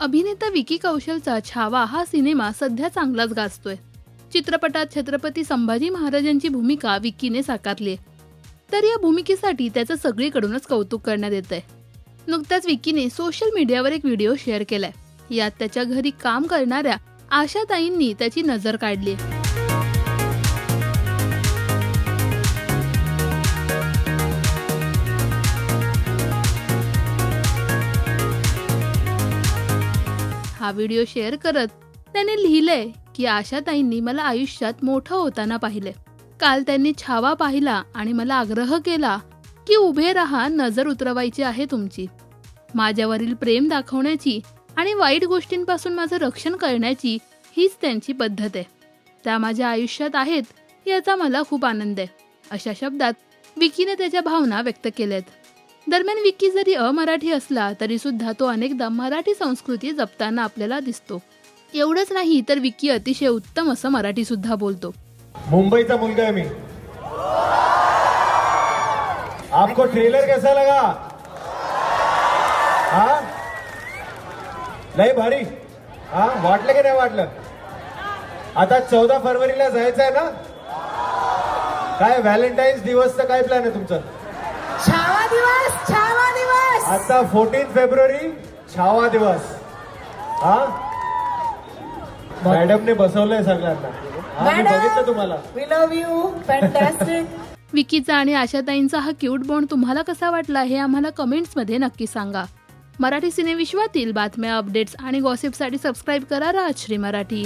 अभिनेता विकी कौशलचा छावा हा सिनेमा सध्या चांगलाच गाजतोय. चित्रपटात छत्रपती संभाजी महाराजांची भूमिका विकीने साकारली आहे. तर या भूमिकेसाठी त्याचं सगळीकडूनच कौतुक करण्यात येत आहे नुकताच विकीने सोशल मीडियावर एक व्हिडिओ शेअर केलाय. यात त्याच्या घरी काम करणाऱ्या आशाताईंनी त्याची नजर काढली हा व्हिडिओ शेअर करत त्याने लिहिलंय की आशाताईंनी मला आयुष्यात मोठं होताना पाहिले काल त्यांनी छावा पाहिला आणि मला आग्रह केला की उभे राहा नजर उतरवायची आहे तुमची. माझ्यावरील प्रेम दाखवण्याची आणि वाईट गोष्टींपासून माझं रक्षण करण्याची हीच त्यांची पद्धत आहे. त्या माझ्या आयुष्यात आहेत याचा मला खूप आनंद आहे अशा शब्दात विकीने त्याच्या भावना व्यक्त केल्यात. दरम्यान विक्की जरी अमराठी असला तरी सुद्धा तो अनेकदा मराठी संस्कृती जपताना आपल्याला दिसतो. एवढंच नाही तर विकी अतिशय उत्तम असं मराठी सुद्धा बोलतो. मुंबईचा मुलगा आहे मी. आपको ट्रेलर कैसा लगा? हा? लय भारी. हा? वाटलं की नाही वाटलं? आता चौदा फरवरीला जायचं आहे ना? काय व्हॅलेंटाईन्स दिवसचा काय प्लॅन आहे तुमचा? दिवस छावा दिवस. आता फोर्टीन फेब्रुवारी छावा दिवस. हा? मॅडमने बसवलंय सगळ्यांना. हा मी बघितलं तुम्हाला. वी लव्ह यू फॅन्टॅस्टिक विकीचा आणि आशाताईंचा हा क्यूट बॉन्ड तुम्हाला कसा वाटला हे आम्हाला कमेंट्समध्ये नक्की सांगा. मराठी सिनेविश्वातील बातम्या अपडेट्स आणि गॉसिपसाठी सबस्क्राईब करा राजश्री मराठी.